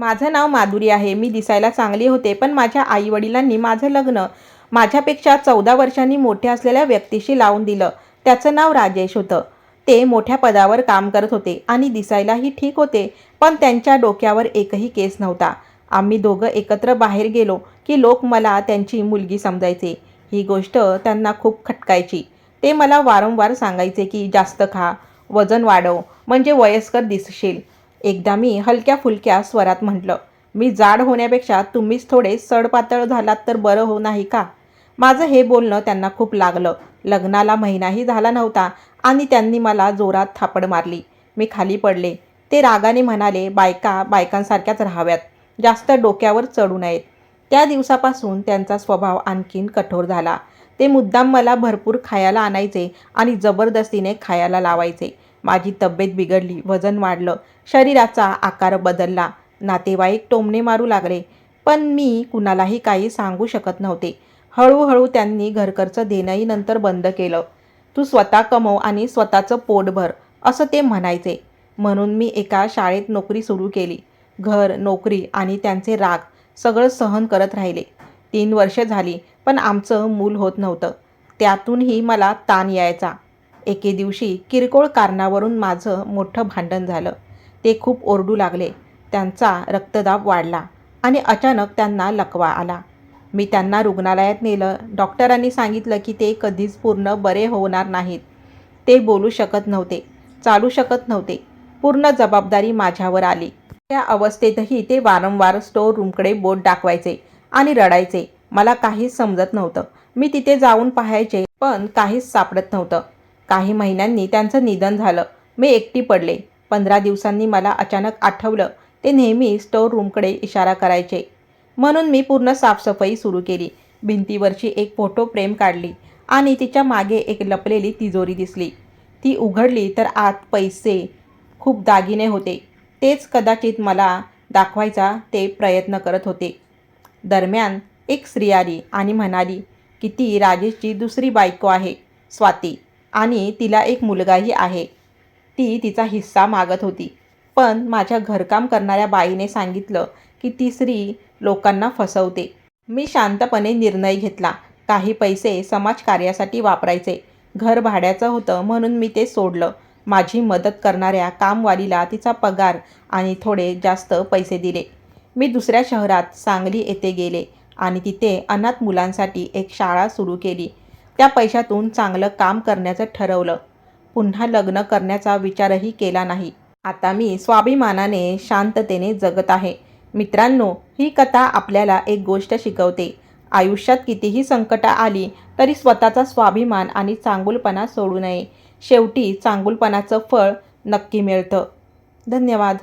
माझं नाव माधुरी आहे. मी दिसायला चांगली होते पण माझ्या आईवडिलांनी माझं लग्न माझ्यापेक्षा चौदा वर्षांनी मोठे असलेल्या व्यक्तीशी लावून दिलं. त्याचं नाव राजेश होतं. ते मोठ्या पदावर काम करत होते आणि दिसायलाही ठीक होते पण त्यांच्या डोक्यावर एकही केस नव्हता. आम्ही दोघं एकत्र बाहेर गेलो की लोक मला त्यांची मुलगी समजायचे. ही गोष्ट त्यांना खूप खटकायची. ते मला वारंवार सांगायचे की जास्त खा वजन वाढव म्हणजे वयस्कर दिसशील. एकदा मी हलक्या फुलक्या स्वरात म्हटलं मी जाड होण्यापेक्षा तुम्हीच थोडे सडपातळ झालात तर बरं हो नाही का? माझं हे बोलणं त्यांना खूप लागलं. लग्नाला महिनाही झाला नव्हता आणि त्यांनी मला जोरात थापड मारली. मी खाली पडले. ते रागाने म्हणाले बायका बायकांसारख्याच राहाव्यात. जास्त डोक्यावर चढू नयेत. त्या दिवसापासून त्यांचा स्वभाव आणखीन कठोर झाला. ते मुद्दाम मला भरपूर खायला आणायचे आणि जबरदस्तीने खायला लावायचे. माझी तब्येत बिघडली वजन वाढलं शरीराचा आकार बदलला. नातेवाईक टोमणे मारू लागले पण मी कुणालाही काही सांगू शकत नव्हते. हळूहळू त्यांनी घरखर्च देणंही नंतर बंद केलं. तू स्वतः कमव आणि स्वतःचं पोट भर असं ते म्हणायचे. म्हणून मी एका शाळेत नोकरी सुरू केली. घर नोकरी आणि त्यांचे राग सगळं सहन करत राहिले. तीन वर्ष झाली पण आमचं मूल होत नव्हतं. त्यातूनही मला ताण यायचा. एके दिवशी किरकोळ कारणावरून माझं मोठं भांडण झालं. ते खूप ओरडू लागले. त्यांचा रक्तदाब वाढला आणि अचानक त्यांना लकवा आला. मी त्यांना रुग्णालयात नेलं. डॉक्टरांनी सांगितलं की ते कधीच पूर्ण बरे होणार नाहीत. ते बोलू शकत नव्हते चालू शकत नव्हते. पूर्ण जबाबदारी माझ्यावर आली. त्या अवस्थेतही ते वारंवार स्टोअर रूमकडे बोट दाखवायचे आणि रडायचे. मला काहीच समजत नव्हतं. मी तिथे जाऊन पाहायचे पण काहीच सापडत नव्हतं. काही महिन्यांनी त्यांचं निधन झालं. मी एकटी पडले. पंधरा दिवसांनी मला अचानक आठवलं ते नेहमी स्टोअर रूमकडे इशारा करायचे. म्हणून मी पूर्ण साफसफाई सुरू केली. भिंतीवरची एक फोटो फ्रेम काढली आणि तिच्यामागे एक लपलेली तिजोरी दिसली. ती उघडली तर आत पैसे खूप दागिने होते. तेच कदाचित मला दाखवायचा ते प्रयत्न करत होते. दरम्यान एक स्त्री आली आणि म्हणाली की ती राजेशची दुसरी बायको आहे स्वाती. आणि तिला एक मुलगाही आहे. ती तिचा हिस्सा मागत होती. पण माझ्या घरकाम करणाऱ्या बाईने सांगितलं की ती स्त्री लोकांना फसवते. मी शांतपणे निर्णय घेतला. काही पैसे समाजकार्यासाठी वापरायचे. घर भाड्याचं होतं म्हणून मी ते सोडलं. माझी मदत करणाऱ्या कामवालीला तिचा पगार आणि थोडे जास्त पैसे दिले. मी दुसऱ्या शहरात सांगली येथे गेले आणि तिथे अनाथ मुलांसाठी एक शाळा सुरू केली. त्या पैशातून चांगलं काम करण्याचं ठरवलं. पुन्हा लग्न करण्याचा विचारही केला नाही. आता मी स्वाभिमानाने शांततेने जगत आहे. मित्रांनो ही कथा आपल्याला एक गोष्ट शिकवते. आयुष्यात कितीही संकटं आली तरी स्वतःचा स्वाभिमान आणि चांगुलपणा सोडू नये. शेवटी चांगुलपणाचं फळ नक्की मिळतं. धन्यवाद.